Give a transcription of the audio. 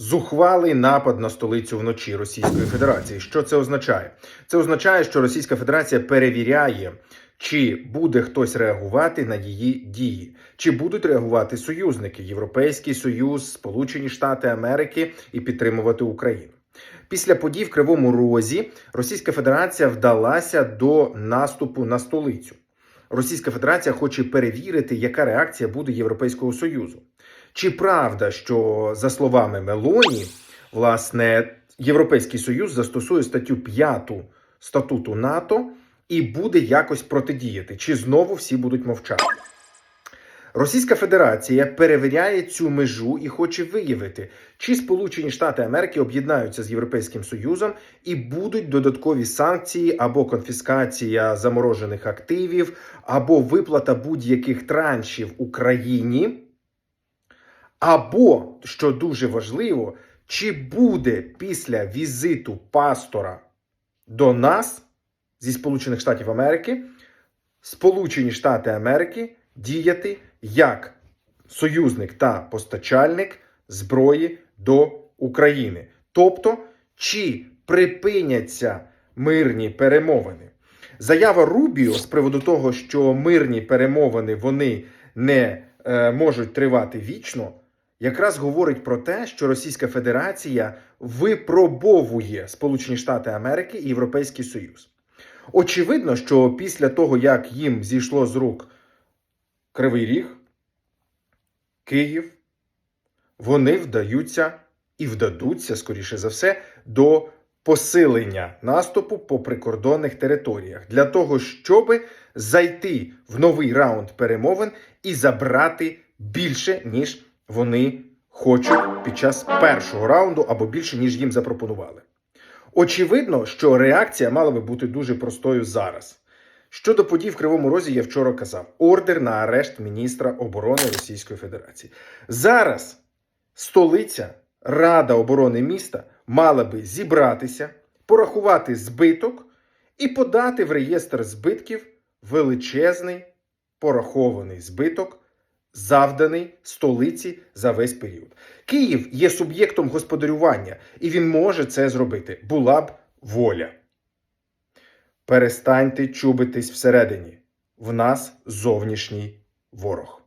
Зухвалий напад на столицю вночі Російської Федерації. Що це означає? Це означає, що Російська Федерація перевіряє, чи буде хтось реагувати на її дії, чи будуть реагувати союзники Європейський Союз, Сполучені Штати Америки і підтримувати Україну. Після подій в Кривому Розі Російська Федерація вдалася до наступу на столицю. Російська Федерація хоче перевірити, яка реакція буде Європейського Союзу. Чи правда, що за словами Мелоні, власне, Європейський Союз застосує статтю 5 статуту НАТО і буде якось протидіяти? Чи знову всі будуть мовчати? Російська Федерація перевіряє цю межу і хоче виявити, чи Сполучені Штати Америки об'єднаються з Європейським Союзом і будуть додаткові санкції або конфіскація заморожених активів, або виплата будь-яких траншів Україні. Або, що дуже важливо, чи буде після візиту пастора до нас зі Сполучених Штатів Америки Сполучені Штати Америки діяти як союзник та постачальник зброї до України. Тобто, чи припиняться мирні перемовини? Заява Рубіо з приводу того, що мирні перемовини вони не е, можуть тривати вічно, якраз говорить про те, що Російська Федерація випробовує Сполучені Штати Америки і Європейський Союз. Очевидно, що після того, як їм зійшло з рук Кривий Ріг, Київ, вони вдаються і вдадуться, скоріше за все, до посилення наступу по прикордонних територіях для того, щоб зайти в новий раунд перемовин і забрати більше, ніж вони хочуть під час першого раунду або більше, ніж їм запропонували. Очевидно, що реакція мала би бути дуже простою зараз. Щодо подій в Кривому Розі, я вчора казав ордер на арешт міністра оборони Російської Федерації. Зараз столиця, Рада оборони міста мала би зібратися, порахувати збиток і подати в реєстр збитків величезний порахований збиток, завданий столиці за весь період. Київ є суб'єктом господарювання, і він може це зробити. Була б воля. Перестаньте чубитись всередині. В нас зовнішній ворог.